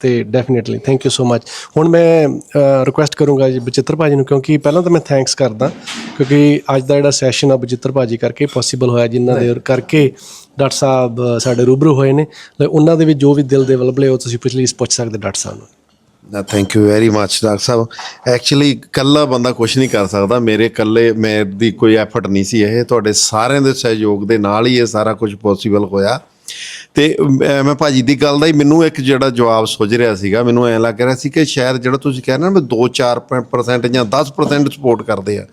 ਤੇ definitely thank you so much ਹੁਣ ਮੈਂ ਰਿਕੁਐਸਟ ਕਰੂੰਗਾ ਜੀ ਬਚਿੱਤਰ ਭਾਜੀ ਨੂੰ ਕਿਉਂਕਿ ਪਹਿਲਾਂ ਤਾਂ ਮੈਂ ਥੈਂਕਸ ਕਰਦਾ ਕਿਉਂਕਿ ਅੱਜ ਦਾ ਜਿਹੜਾ ਸੈਸ਼ਨ ਆ ਬਚਿੱਤਰ ਭਾਜੀ ਕਰਕੇ ਪੋਸੀਬਲ ਹੋਇਆ ਜਿਨ੍ਹਾਂ ਦੇ ਕਰਕੇ ਡਾਕਟਰ ਸਾਹਿਬ ਸਾਡੇ ਰੂਬਰੂ ਹੋਏ ਨੇ। ਉਹਨਾਂ ਦੇ ਵੀ ਜੋ ਵੀ ਦਿਲ ਦੇ ਵਲਬਲੇ ਉਹ ਤੁਸੀਂ ਪਲੀਜ਼ ਪੁੱਛ ਸਕਦੇ ਡਾਕਟਰ ਸਾਹਿਬ ਨੂੰ। ਨਾ thank you very much doctor Sahib. Actually ਕੱਲਾ ਬੰਦਾ ਕੁਝ ਨਹੀਂ ਕਰ ਸਕਦਾ। ਮੇਰੇ ਕੱਲੇ ਮੇਰੀ ਕੋਈ ਐਫਰਟ ਨਹੀਂ ਸੀ ਇਹ। ਤੁਹਾਡੇ ਸਾਰਿਆਂ ਦੇ ਸਹਿਯੋਗ ਦੇ ਨਾਲ ਹੀ ਇਹ ਸਾਰਾ ਕੁਝ ਪੋਸੀਬਲ ਹੋਇਆ। ਤੇ ਮੈਂ ਮੈਂ ਭਾਜੀ ਦੀ ਗੱਲ ਦਾ ਹੀ ਮੈਨੂੰ ਇੱਕ ਜਿਹੜਾ ਜਵਾਬ ਸੁਝ ਰਿਹਾ ਸੀਗਾ, ਮੈਨੂੰ ਐਂ ਲੱਗ ਰਿਹਾ ਸੀ ਕਿ ਸ਼ਾਇਦ ਜਿਹੜਾ ਤੁਸੀਂ ਕਹਿ ਰਹੇ ਨਾ ਵੀ 2-4% ਜਾਂ 10% ਸਪੋਰਟ ਕਰਦੇ ਆ,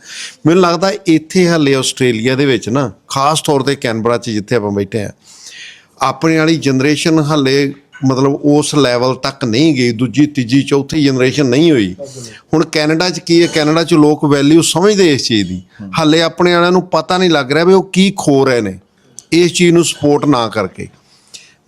ਮੈਨੂੰ ਲੱਗਦਾ ਇੱਥੇ ਹਾਲੇ ਆਸਟ੍ਰੇਲੀਆ ਦੇ ਵਿੱਚ ਨਾ, ਖਾਸ ਤੌਰ ਤੇ ਕੈਨਬਰਾ 'ਚ ਜਿੱਥੇ ਆਪਾਂ ਬੈਠੇ ਆ, ਆਪਣੇ ਵਾਲੀ ਜਨਰੇਸ਼ਨ ਹਾਲੇ ਮਤਲਬ ਉਸ ਲੈਵਲ ਤੱਕ ਨਹੀਂ ਗਈ, ਦੂਜੀ, ਤੀਜੀ, ਚੌਥੀ ਜਨਰੇਸ਼ਨ ਨਹੀਂ ਹੋਈ। ਹੁਣ ਕੈਨੇਡਾ 'ਚ ਕੀ ਹੈ, ਕੈਨੇਡਾ 'ਚ ਲੋਕ ਵੈਲਿਊ ਸਮਝਦੇ ਇਸ ਚੀਜ਼ ਦੀ। ਹਾਲੇ ਆਪਣੇ ਵਾਲਿਆਂ ਨੂੰ ਪਤਾ ਨਹੀਂ ਲੱਗ ਰਿਹਾ ਵੀ ਉਹ ਕੀ ਖੋ ਰਹੇ ਨੇ। ਇਸ ਚੀਜ਼ ਨੂੰ ਸਪੋਰਟ ਨਾ ਕਰਕੇ।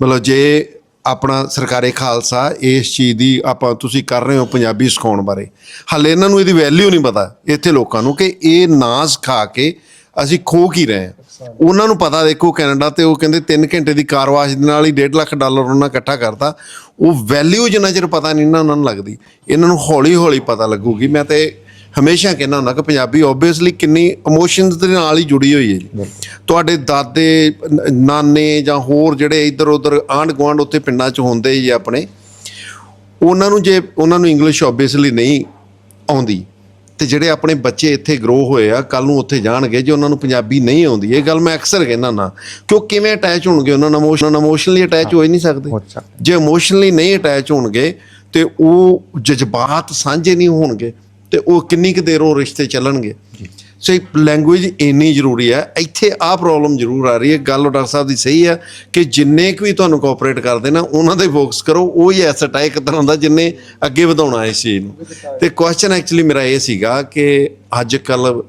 ਮਤਲਬ ਜੇ ਆਪਣਾ ਸਰਕਾਰੀ ਖਾਲਸਾ ਇਸ ਚੀਜ਼ ਦੀ ਆਪਾਂ ਤੁਸੀਂ ਕਰ ਰਹੇ ਹੋ ਪੰਜਾਬੀ ਸਿਖਾਉਣ ਬਾਰੇ, ਹਾਲੇ ਇਹਨਾਂ ਨੂੰ ਇਹਦੀ ਵੈਲਿਊ ਨਹੀਂ ਪਤਾ ਇੱਥੇ ਲੋਕਾਂ ਨੂੰ ਕਿ ਇਹ ਨਾ ਸਿਖਾ ਕੇ ਅਸੀਂ ਖੋ ਕੀ ਰਹੇ ਹਾਂ। ਉਹਨਾਂ ਨੂੰ ਪਤਾ ਦੇਖੋ ਕੈਨੇਡਾ ਤੇ ਉਹ ਕਹਿੰਦੇ 3 ਘੰਟੇ ਦੀ ਕਾਰਵਾਸ਼ ਦੇ ਨਾਲ ਹੀ 1.5 ਲੱਖ ਡਾਲਰ ਉਹਨਾਂ ਇਕੱਠਾ ਕਰਤਾ। ਉਹ ਵੈਲਿਊ ਜਿੰਨਾ ਚਿਰ ਪਤਾ ਨਹੀਂ ਨਾ, ਉਹਨਾਂ ਨੂੰ ਲੱਗਦੀ। ਇਹਨਾਂ ਨੂੰ ਹੌਲੀ ਹੌਲੀ ਪਤਾ ਲੱਗੂਗੀ। ਮੈਂ ਤੇ ਹਮੇਸ਼ਾ ਕਹਿੰਦਾ ਹੁੰਦਾ ਕਿ ਪੰਜਾਬੀ ਓਬਵੀਅਸਲੀ ਕਿੰਨੀ ਇਮੋਸ਼ਨਸ ਦੇ ਨਾਲ ਹੀ ਜੁੜੀ ਹੋਈ ਹੈ ਜੀ। ਤੁਹਾਡੇ ਦਾਦੇ ਨਾਨੇ ਜਾਂ ਹੋਰ ਜਿਹੜੇ ਇੱਧਰ ਉੱਧਰ ਆਂਢ ਗੁਆਂਢ ਉੱਥੇ ਪਿੰਡਾਂ 'ਚ ਹੁੰਦੇ ਜੀ ਆਪਣੇ ਉਹਨਾਂ ਨੂੰ ਜੇ ਉਹਨਾਂ ਨੂੰ ਇੰਗਲਿਸ਼ ਓਬਵੀਅਸਲੀ ਨਹੀਂ ਆਉਂਦੀ। ਤੇ ਜਿਹੜੇ ਆਪਣੇ ਬੱਚੇ ਇੱਥੇ ਗਰੋ ਹੋਏ ਆ ਕੱਲ ਨੂੰ ਉੱਥੇ ਜਾਣਗੇ ਜੇ ਉਹਨਾਂ ਨੂੰ ਪੰਜਾਬੀ ਨਹੀਂ ਆਉਂਦੀ। ਇਹ ਗੱਲ ਮੈਂ ਅਕਸਰ ਕਹਿੰਦਾ ਨਾ ਕਿ ਉਹ ਕਿਵੇਂ ਅਟੈਚ ਹੋਣਗੇ ਉਹਨਾਂ ਨਾਲ ਇਮੋਸ਼ਨ ਇਮੋਸ਼ਨਲੀ ਅਟੈਚ ਹੋ ਹੀ ਨਹੀਂ ਸਕਦੇ। ਜੇ ਇਮੋਸ਼ਨਲੀ ਨਹੀਂ ਅਟੈਚ ਹੋਣਗੇ ਤੇ ਉਹ ਜਜ਼ਬਾਤ ਸਾਂਝੇ ਨਹੀਂ ਹੋਣਗੇ। ਤੇ ਉਹ ਕਿੰਨੀ ਕੁ ਦੇਰ ਉਹ ਰਿਸ਼ਤੇ ਚੱਲਣਗੇ? ਸੋ ਲੈਂਗੁਏਜ ਇੰਨੀ ਜ਼ਰੂਰੀ ਹੈ। ਇੱਥੇ ਆ ਪ੍ਰੋਬਲਮ ਜ਼ਰੂਰ ਆ ਰਹੀ ਹੈ। ਗੱਲ ਡਾਕਟਰ ਸਾਹਿਬ ਦੀ ਸਹੀ ਹੈ ਕਿ ਜਿੰਨੇ ਕੁ ਵੀ ਤੁਹਾਨੂੰ ਕੋਆਪਰੇਟ ਕਰਦੇ ਨਾ ਉਹਨਾਂ ਤੇ ਫੋਕਸ ਕਰੋ। ਉਹ ਹੀ ਐਸਟ ਹੈ ਇੱਕ ਤਰ੍ਹਾਂ ਦਾ ਜਿੰਨੇ ਅੱਗੇ ਵਧਾਉਣਾ ਇਸ ਚੀਜ਼ ਨੂੰ। ਤੇ ਕੁਐਸਚਨ ਐਕਚੁਅਲੀ ਮੇਰਾ ਇਹ ਸੀਗਾ ਕਿ ਅੱਜ ਕੱਲ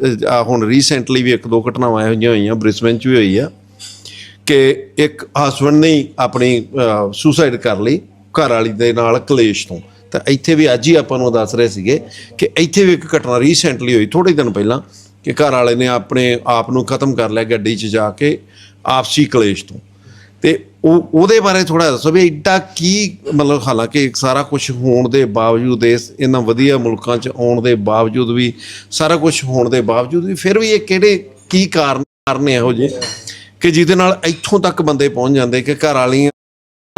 ਹੁਣ ਰੀਸੈਂਟਲੀ ਵੀ ਇੱਕ ਦੋ ਘਟਨਾਵਾਂ ਇਹੋ ਜਿਹੀਆਂ ਹੋਈਆਂ ਬ੍ਰਿਸਬਨ ਚ ਵੀ ਹੋਈ ਆ ਕਿ ਇੱਕ ਹਸਬੰਡ ਨੇ ਆਪਣੀ ਸੁਸਾਈਡ ਕਰ ਲਈ ਘਰ ਵਾਲੀ ਦੇ ਨਾਲ ਕਲੇਸ਼ ਤੋਂ। ਤਾਂ ਇੱਥੇ ਵੀ ਅੱਜ ਹੀ ਆਪਾਂ ਨੂੰ ਦੱਸ ਰਹੇ ਸੀਗੇ ਕਿ ਇੱਥੇ ਵੀ ਇੱਕ ਘਟਨਾ ਰੀਸੈਂਟਲੀ ਹੋਈ ਥੋੜੇ ਦਿਨ ਪਹਿਲਾਂ ਕਿ ਘਰ ਵਾਲੇ ਨੇ ਆਪਣੇ ਆਪ ਨੂੰ ਖਤਮ ਕਰ ਲਿਆ ਗੱਡੀ 'ਚ ਜਾ ਕੇ ਆਪਸੀ ਕਲੇਸ਼ ਤੋਂ। ਤੇ ਉਹ, ਉਹਦੇ ਬਾਰੇ ਥੋੜਾ ਦੱਸੋ ਵੀ ਐਡਾ ਕੀ ਮਤਲਬ ਹਾਲਾਂਕਿ ਸਾਰਾ ਕੁਝ ਹੋਣ ਦੇ ਬਾਵਜੂਦ ਇਸ, ਇਹਨਾਂ ਵਧੀਆ ਮੁਲਕਾਂ 'ਚ ਆਉਣ ਦੇ ਬਾਵਜੂਦ ਵੀ ਸਾਰਾ ਕੁਝ ਹੋਣ ਦੇ ਬਾਵਜੂਦ ਵੀ ਫਿਰ ਵੀ ਇਹ ਕਿਹੜੇ, ਕੀ ਕਾਰਨ ਕਾਰਨ ਇਹੋ ਜਿਹੇ? ਕਿ ਜਿਹਦੇ ਨਾਲ ਇੱਥੋਂ ਤੱਕ ਬੰਦੇ ਪਹੁੰਚ ਜਾਂਦੇ ਕਿ ਘਰ ਵਾਲੀਆਂ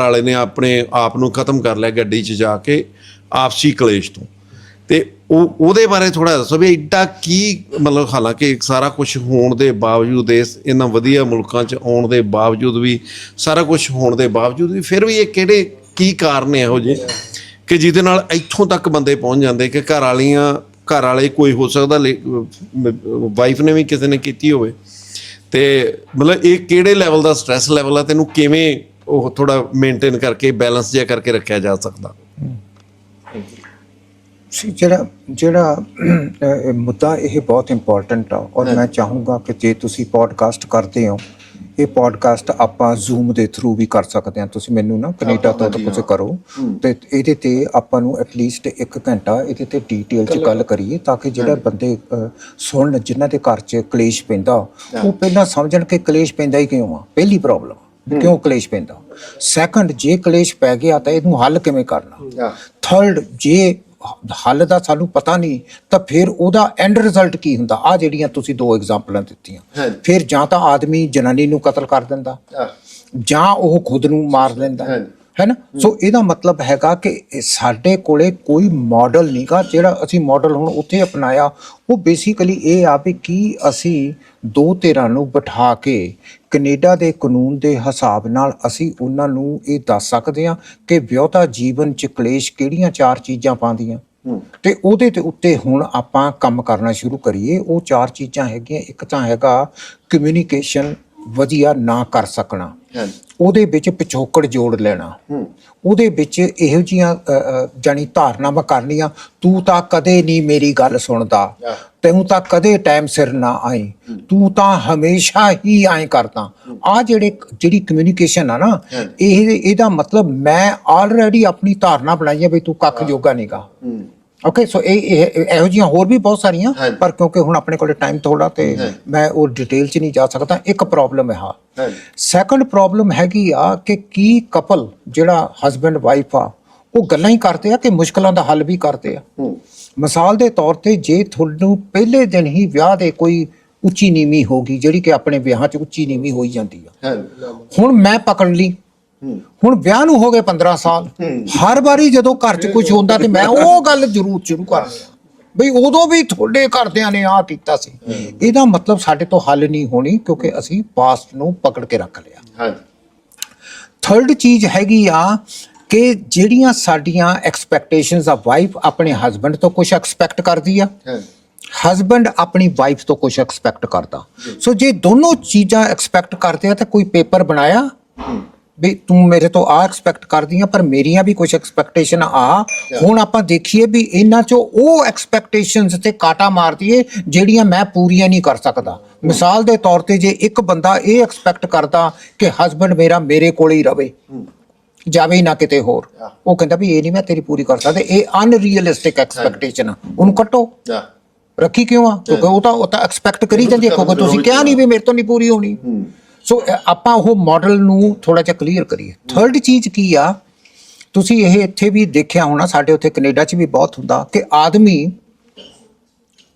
ਵਾਲੇ ਨੇ ਆਪਣੇ ਆਪ ਨੂੰ ਖਤਮ ਕਰ ਲਿਆ ਗੱਡੀ 'ਚ ਜਾ ਕੇ ਆਪਸੀ ਕਲੇਸ਼ ਤੋਂ। ਤੇ ਉਹ, ਉਹਦੇ ਬਾਰੇ ਥੋੜਾ ਦੱਸੋ ਵੀ ਐਡਾ ਕੀ ਮਤਲਬ ਹਾਲਾਂਕਿ ਸਾਰਾ ਕੁਝ ਹੋਣ ਦੇ ਬਾਵਜੂਦ ਇਸ, ਇਹਨਾਂ ਵਧੀਆ ਮੁਲਕਾਂ 'ਚ ਆਉਣ ਦੇ ਬਾਵਜੂਦ ਵੀ ਸਾਰਾ ਕੁਝ ਹੋਣ ਦੇ ਬਾਵਜੂਦ ਵੀ ਫਿਰ ਵੀ ਇਹ ਕਿਹੜੇ, ਕੀ ਕਾਰਨ ਇਹੋ ਜਿਹੇ ਕਿ ਜਿਹਦੇ ਨਾਲ ਇੱਥੋਂ ਤੱਕ ਬੰਦੇ ਪਹੁੰਚ ਜਾਂਦੇ ਕਿ ਘਰ ਵਾਲੀਆਂ, ਘਰ ਵਾਲੇ ਕੋਈ ਹੋ ਸਕਦਾ ਵਾਈਫ ਨੇ ਵੀ ਕਿਸੇ ਨੇ ਕੀਤੀ ਹੋਵੇ। ਤੇ ਮਤਲਬ ਇਹ ਕਿਹੜੇ ਲੈਵਲ ਦਾ ਸਟ੍ਰੈਸ ਲੈਵਲ ਆ, ਤੈਨੂੰ ਕਿਵੇਂ ਉਹ ਥੋੜਾ ਮੇਨਟੇਨ ਕਰਕੇ ਬੈਲੈਂਸ ਜਿਹਾ ਕਰਕੇ ਰੱਖਿਆ ਜਾ ਸਕਦਾ। ਸੀ ਜਿਹੜਾ ਜਿਹੜਾ ਮੁੱਦਾ ਇਹ ਬਹੁਤ ਇੰਪੋਰਟੈਂਟ ਆ। ਔਰ ਮੈਂ ਚਾਹੂੰਗਾ ਕਿ ਜੇ ਤੁਸੀਂ ਪੋਡਕਾਸਟ ਕਰਦੇ ਹੋ ਇਹ ਪੋਡਕਾਸਟ ਆਪਾਂ ਜ਼ੂਮ ਦੇ ਥਰੂ ਵੀ ਕਰ ਸਕਦੇ ਹਾਂ। ਤੁਸੀਂ ਮੈਨੂੰ ਨਾ ਕੈਨੇਡਾ ਤੋਂ ਤਾਂ ਕੁਝ ਕਰੋ। ਤੇ ਇਹਦੇ ਤੇ ਆਪਾਂ ਨੂੰ ਐਟਲੀਸਟ 1 ਘੰਟਾ ਇਹਦੇ ਤੇ ਡੀਟੇਲ ਚ ਗੱਲ ਕਰੀਏ ਤਾਂ ਕਿ ਜਿਹੜੇ ਬੰਦੇ ਸੁਣਨ ਜਿਨ੍ਹਾਂ ਦੇ ਘਰ 'ਚ ਕਲੇਸ਼ ਪੈਂਦਾ ਉਹ ਪਹਿਲਾਂ ਸਮਝਣ ਕਿ ਕਲੇਸ਼ ਪੈਂਦਾ ਹੀ ਕਿਉਂ ਆ? ਪਹਿਲੀ ਪ੍ਰੋਬਲਮ ਕਿਉਂ ਕਲੇਸ਼ ਪੈਂਦਾ? ਸੈਕੰਡ ਜੇ ਕਲੇਸ਼ ਪੈ ਗਿਆ ਤਾਂ ਇਹਨੂੰ ਹੱਲ ਕਿਵੇਂ ਕਰਨਾ? ਥਰਡ ਜੇ ਹੱਲ ਦਾ ਸਾਨੂੰ ਪਤਾ ਨਹੀਂ ਤਾਂ ਫਿਰ ਉਹਦਾ ਐਂਡ ਰਿਜ਼ਲਟ ਕੀ ਹੁੰਦਾ? ਆ ਜਿਹੜੀਆਂ ਤੁਸੀਂ ਦੋ ਐਗਜ਼ਾਮਪਲਾਂ ਦਿੱਤੀਆਂ। ਫਿਰ ਜਾਂ ਤਾਂ ਆਦਮੀ ਜਨਾਨੀ ਨੂੰ ਕਤਲ ਕਰ ਦਿੰਦਾ। ਜਾਂ ਉਹ ਖੁਦ ਨੂੰ ਮਾਰ ਲੈਂਦਾ। ਹੈ ਨਾ ਸੋ ਇਹਦਾ ਮਤਲਬ ਹੈਗਾ ਕਿ ਸਾਡੇ ਕੋਲੇ ਕੋਈ ਮਾਡਲ ਨਹੀਂਗਾ ਜਿਹੜਾ ਅਸੀਂ ਮਾਡਲ ਹੁਣ ਉੱਥੇ ਅਪਣਾਇਆ। ਉਹ ਬੇਸਿਕਲੀ ਇਹ ਆ ਵੀ ਕੀ ਅਸੀਂ ਦੋ ਧਿਰਾਂ ਨੂੰ ਬਿਠਾ ਕੇ ਕੈਨੇਡਾ ਦੇ ਕਾਨੂੰਨ ਦੇ ਹਿਸਾਬ ਨਾਲ ਅਸੀਂ ਉਹਨਾਂ ਨੂੰ ਇਹ ਦੱਸ ਸਕਦੇ ਹਾਂ ਕਿ ਵਿਆਹਤਾ ਜੀਵਨ ਚ ਕਲੇਸ਼ ਕਿਹੜੀਆਂ ਚਾਰ ਚੀਜ਼ਾਂ ਪਾਉਂਦੀਆਂ। ਤੇ ਉਹਦੇ ਤੇ ਉੱਤੇ ਹੁਣ ਆਪਾਂ ਕੰਮ ਕਰਨਾ ਸ਼ੁਰੂ ਕਰੀਏ। ਉਹ ਚਾਰ ਚੀਜ਼ਾਂ ਹੈਗੀਆਂ। ਇੱਕ ਤਾਂ ਹੈਗਾ ਕਮਿਊਨੀਕੇਸ਼ਨ ਵਧੀਆ ਨਾ ਕਰ ਸਕਣਾ। ਉਹਦੇ ਵਿੱਚ ਪਿਛੋਕੜ ਜੋੜ ਲੈਣਾ। ਉਹਦੇ ਵਿੱਚ ਇਹੋ ਜੀਆਂ ਜਾਨੀ ਧਾਰਨਾਵਾਂ ਕਰਨੀਆਂ ਤੂੰ ਤਾਂ ਕਦੇ ਨਹੀਂ ਮੇਰੀ ਗੱਲ ਸੁਣਦਾ। ਤੈਨੂੰ ਤਾਂ ਕਦੇ ਟਾਈਮ ਸਿਰ ਨਾ ਆਈ। ਤੂੰ ਤਾਂ ਹਮੇਸ਼ਾ ਹੀ ਐਂ ਕਰਦਾ। ਆ ਜਿਹੜੇ ਜਿਹੜੀ ਕਮਿਊਨੀਕੇਸ਼ਨ ਆ ਨਾ ਇਹ ਇਹਦਾ ਮਤਲਬ ਮੈਂ ਆਲਰੇਡੀ ਆਪਣੀ ਧਾਰਨਾ ਬਣਾਈ ਹੈ ਵੀ ਤੂੰ ਕੱਖ ਜੋਗਾ ਨਹੀਂਗਾ ਓਕੇ ਸੋ ਇਹ ਇਹ- ਇਹੋ ਜਿਹੀਆਂ ਹੋਰ ਵੀ ਬਹੁਤ ਸਾਰੀਆਂ ਪਰ ਕਿਉਂਕਿ ਹੁਣ ਆਪਣੇ ਕੋਲ ਟਾਈਮ ਥੋੜਾ ਤੇ ਮੈਂ ਉਹ ਡਿਟੇਲ 'ਚ ਨਹੀਂ ਜਾ ਸਕਦਾ ਇੱਕ ਪ੍ਰੋਬਲਮ ਹੈ ਹਾਂ। ਸੈਕੰਡ ਪ੍ਰੋਬਲਮ ਹੈਗੀ ਆ ਕਿ ਕੀ ਕਪਲ ਜਿਹੜਾ ਹਸਬੰਡ ਵਾਈਫ ਆ ਉਹ ਗੱਲਾਂ ਹੀ ਕਰਦੇ ਆ ਕਿ ਮੁਸ਼ਕਲਾਂ ਦਾ ਹੱਲ ਵੀ ਕਰਦੇ ਆ। ਮਿਸਾਲ ਦੇ ਤੌਰ ਤੇ ਜੇ ਤੁਹਾਨੂੰ ਪਹਿਲੇ ਦਿਨ ਹੀ ਵਿਆਹ ਦੇ ਕੋਈ ਉੱਚੀ ਨੀਵੀਂ ਹੋਗੀ ਜਿਹੜੀ ਕਿ ਆਪਣੇ ਵਿਆਹਾਂ 'ਚ ਉੱਚੀ ਨੀਵੀਂ ਹੋਈ ਜਾਂਦੀ ਆ। ਹੁਣ ਮੈਂ ਪਕੜ ਲਈ। ਹੁਣ ਵਿਆਹ ਨੂੰ ਹੋ ਗਏ 15 ਸਾਲ। ਹਰ ਵਾਰੀ ਜਦੋਂ ਘਰ 'ਚ ਕੁਝ ਹੁੰਦਾ ਤੇ ਮੈਂ ਉਹ ਗੱਲ ਜ਼ਰੂਰ ਸ਼ੁਰੂ ਕਰ ਬਈ ਉਦੋਂ ਵੀ ਤੁਹਾਡੇ ਘਰਦਿਆਂ ਨੇ ਆਹ ਕੀਤਾ ਸੀ। ਇਹਦਾ ਮਤਲਬ ਸਾਡੇ ਤੋਂ ਹੱਲ ਨਹੀਂ ਹੋਣੀ ਕਿਉਂਕਿ ਅਸੀਂ ਪਾਸਟ ਨੂੰ ਪਕੜ ਕੇ ਰੱਖ ਲਿਆ। ਹਾਂਜੀ ਥਰਡ ਚੀਜ਼ ਹੈਗੀ ਆ ਕਿ ਜਿਹੜੀਆਂ ਸਾਡੀਆਂ ਐਕਸਪੈਕਟੇਸ਼ਨਸ ਆ ਵਾਈਫ ਆਪਣੇ ਹਸਬੰਡ ਤੋਂ ਕੁਝ ਐਕਸਪੈਕਟ ਕਰਦੀ ਆ। ਹਸਬੰਡ ਆਪਣੀ ਵਾਈਫ ਤੋਂ ਕੁਝ ਐਕਸਪੈਕਟ ਕਰਦਾ। ਸੋ ਜੇ ਦੋਨੋਂ ਚੀਜ਼ਾਂ ਐਕਸਪੈਕਟ ਕਰਦੇ ਆ ਤਾਂ ਕੋਈ ਪੇਪਰ ਬਣਾਇਆ ਵੀ ਤੂੰ ਮੇਰੇ ਤੋਂ ਆ ਐਕਸਪੈਕਟ ਕਰਦੀ ਆ ਪਰ ਮੇਰੀਆਂ ਵੀ ਕੁਝ ਐਕਸਪੈਕਟੇਸ਼ਨ ਆ। ਹੁਣ ਆਪਾਂ ਦੇਖੀਏ ਵੀ ਇਹਨਾਂ ਚੋਂ ਉਹ ਐਕਸਪੈਕਟੇਸ਼ਨਸ ਤੇ ਕਾਟਾ ਮਾਰ ਦਈਏ ਜਿਹੜੀਆਂ ਮੈਂ ਪੂਰੀਆਂ ਨਹੀਂ ਕਰ ਸਕਦਾ। ਮਿਸਾਲ ਦੇ ਤੌਰ ਤੇ ਜੇ ਇੱਕ ਬੰਦਾ ਇਹ ਐਕਸਪੈਕਟ ਕਰਦਾ ਕਿ ਹਸਬੰਡ ਮੇਰਾ ਮੇਰੇ ਕੋਲ ਹੀ ਰਵੇ ਜਾਵੇ ਹੀ ਨਾ ਕਿਤੇ ਹੋਰ। ਉਹ ਕਹਿੰਦਾ ਵੀ ਇਹ ਨਹੀਂ ਮੈਂ ਤੇਰੀ ਪੂਰੀ ਕਰ ਸਕਦਾ ਇਹ ਅਨਰੀਅਲਿਸਟਿਕ ਐਕਸਪੈਕਟੇਸ਼ਨ ਆ। ਉਹਨੂੰ ਕੱਟੋ। ਰੱਖੀ ਕਿਉਂ ਆ? ਕਿਉਂਕਿ ਉਹ ਤਾਂ ਉਹ ਤਾਂ ਐਕਸਪੈਕਟ ਕਰੀ ਜਾਂਦੀ ਹੈ ਕਿਉਂਕਿ ਤੁਸੀਂ ਕਿਹਾ ਨਹੀਂ ਵੀ ਮੇਰੇ ਤੋਂ ਨਹੀਂ ਪੂਰੀ ਹੋਣੀ। ਸੋ ਆਪਾਂ ਉਹ ਮਾਡਲ ਨੂੰ ਥੋੜਾ ਜਿਹਾ ਕਲੀਅਰ ਕਰੀਏ। ਥਰਡ ਚੀਜ਼ ਕੀ ਆ? ਤੁਸੀਂ ਇਹ ਇੱਥੇ ਵੀ ਦੇਖਿਆ ਹੋਣਾ, ਸਾਡੇ ਉੱਥੇ ਕੈਨੇਡਾ 'ਚ ਵੀ ਬਹੁਤ ਹੁੰਦਾ ਕਿ ਆਦਮੀ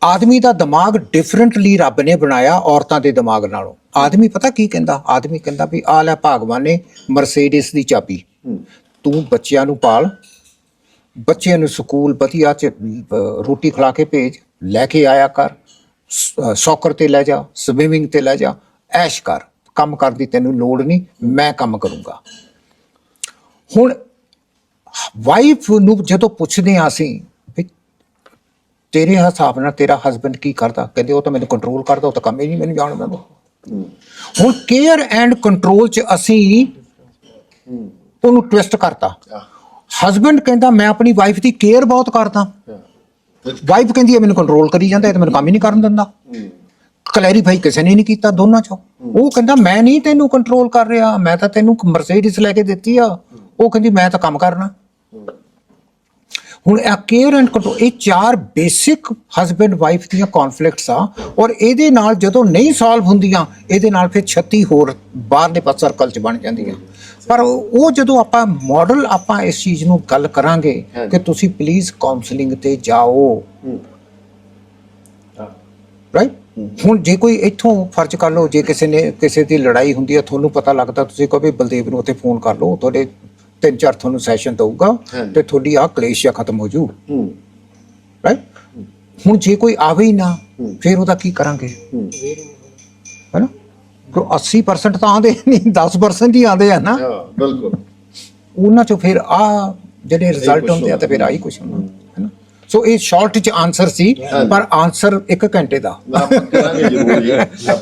ਆਦਮੀ ਦਾ ਦਿਮਾਗ ਡਿਫਰੈਂਟਲੀ ਰੱਬ ਨੇ ਬਣਾਇਆ ਔਰਤਾਂ ਦੇ ਦਿਮਾਗ ਨਾਲੋਂ। ਆਦਮੀ ਪਤਾ ਕੀ ਕਹਿੰਦਾ? ਆਦਮੀ ਕਹਿੰਦਾ ਵੀ ਆ ਲੈ ਭਗਵਾਨ ਨੇ ਮਰਸੀਡੀਜ਼ ਦੀ ਚਾਬੀ। ਤੂੰ ਬੱਚਿਆਂ ਨੂੰ ਪਾਲ, ਬੱਚਿਆਂ ਨੂੰ ਸਕੂਲ ਵਧੀਆ ਚ ਰੋਟੀ ਖਿਲਾ ਕੇ ਭੇਜ, ਲੈ ਕੇ ਆਇਆ ਕਰ ਸੌਕਰ ਤੇ ਲੈ ਜਾ ਸਵਿਮਿੰਗ ਤੇ ਲੈ ਜਾ, ਐਸ਼ ਕਰ। ਕੰਮ ਕਰਨ ਦੀ ਤੈਨੂੰ ਲੋੜ ਨਹੀਂ ਮੈਂ ਕੰਮ ਕਰੂੰਗਾ। ਹੁਣ ਵਾਈਫ ਨੂੰ ਜਦੋਂ ਪੁੱਛਦੇ ਆ ਅਸੀਂ ਵੀ ਤੇਰੇ ਹਿਸਾਬ ਨਾਲ ਤੇਰਾ ਹਸਬੰਡ ਕੀ ਕਰਦਾ ਕਹਿੰਦੇ ਉਹ ਤਾਂ ਮੈਨੂੰ ਕੰਟਰੋਲ ਕਰਦਾ ਉਹ ਤਾਂ ਕੰਮ ਹੀ ਨਹੀਂ ਮੈਨੂੰ ਜਾਣ ਦਿੰਦਾ ਹੁਣ ਕੇਅਰ ਐਂਡ ਕੰਟਰੋਲ ਚ ਅਸੀਂ ਉਹਨੂੰ ਟਵਿਸਟ ਕਰਤਾ। ਹਸਬੰਡ ਕਹਿੰਦਾ ਮੈਂ ਆਪਣੀ ਵਾਈਫ ਦੀ ਕੇਅਰ ਬਹੁਤ ਕਰਦਾ। ਵਾਈਫ ਕਹਿੰਦੀ ਹੈ ਮੈਨੂੰ ਕੰਟਰੋਲ ਕਰੀ ਜਾਂਦਾ ਇਹ ਤਾਂ ਮੈਨੂੰ ਕੰਮ ਹੀ ਨਹੀਂ ਕਰਨ ਦਿੰਦਾ। ਕਲੈਰੀਫਾਈ ਕਿਸੇ ਨੇ ਨਹੀਂ ਕੀਤਾ ਦੋਨਾਂ ਚੋਂ। ਉਹ ਕਹਿੰਦਾ ਮੈਂ ਨਹੀਂ ਤੈਨੂੰ ਕੰਟਰੋਲ ਕਰ ਰਿਹਾ ਮੈਂ ਤਾਂ ਤੈਨੂੰ ਮਰਸੀਡੀਜ਼ ਲੈ ਕੇ ਦਿੱਤੀ ਆ। ਉਹ ਕਹਿੰਦੀ ਮੈਂ ਤਾਂ ਕੰਮ ਕਰਨਾ। ਹੁਣ ਇਹ ਕੇਅਰ ਐਂਡ ਕੰਟਰੋਲ ਇਹ ਚਾਰ ਬੇਸਿਕ ਹਸਬੰਡ ਵਾਈਫ ਦੀਆਂ ਕਨਫਲਿਕਟਸ ਆ ਔਰ ਇਹਦੇ ਨਾਲ ਜਦੋਂ ਨਹੀਂ ਸੋਲਵ ਹੁੰਦੀਆਂ ਇਹਦੇ ਨਾਲ ਫਿਰ 36 ਹੋਰ ਬਾਹਰਲੇ ਪਾਸੇ ਸਰਕਲ ਚ ਬਣ ਜਾਂਦੀਆਂ। ਪਰ ਉਹ ਉਹ ਜਦੋਂ ਆਪਾਂ ਮਾਡਲ ਆਪਾਂ ਇਸ ਚੀਜ਼ ਨੂੰ ਗੱਲ ਕਰਾਂਗੇ ਕਿ ਤੁਸੀਂ ਪਲੀਜ਼ ਕਾਉਂਸਲਿੰਗ ਤੇ ਜਾਓ। ਰਾਈਟ ਹੁਣ ਜੇ ਕੋਈ ਇੱਥੋਂ ਫਰਜ਼ ਕਰ ਲਓ ਜੇ ਕਿਸੇ ਨੇ ਕਿਸੇ ਦੀ ਲੜਾਈ ਹੁੰਦੀ ਹੈ ਤੁਹਾਨੂੰ ਪਤਾ ਲੱਗਦਾ ਤੁਸੀਂ ਕਹੋ ਵੀ ਬਲਦੇਵ ਨੂੰ ਉੱਥੇ ਫੋਨ ਕਰ ਲਓ ਤੁਹਾਡੇ ਤਿੰਨ ਚਾਰ ਤੁਹਾਨੂੰ ਸੈਸ਼ਨ ਦਊਗਾ ਤੇ ਤੁਹਾਡੀ ਆਹ ਕਲੇਸ਼ੀਆ ਖਤਮ ਹੋ ਜੂ। ਰਾਈਟ ਹੁਣ ਜੇ ਕੋਈ ਆਵੇ ਹੀ ਨਾ ਫਿਰ ਉਹਦਾ ਕੀ ਕਰਾਂਗੇ? ਹੈਨਾ? ਕਿ 80% ਤਾਂ ਆਉਂਦੇ ਨਹੀਂ 10% ਹੀ ਆਉਂਦੇ ਆ ਨਾ। ਬਿਲਕੁਲ। ਉਹਨਾਂ ਚੋਂ ਫਿਰ ਆ ਜਿਹੜੇ ਰਿਜ਼ਲਟ ਹੁੰਦੇ ਆ ਤੇ ਫਿਰ ਆਹੀ ਕੁਝ ਹੁੰਦਾ। ਸੋ ਇਹ ਸ਼ਾਰਟ ਚ ਆਨਸਰ ਸੀ ਪਰ ਆਨਸਰ 1 ਘੰਟੇ ਦਾ। ਆਪਾਂ ਕਰਾਂਗੇ ਜ਼ਰੂਰ ਜੀ ਆਪਾਂ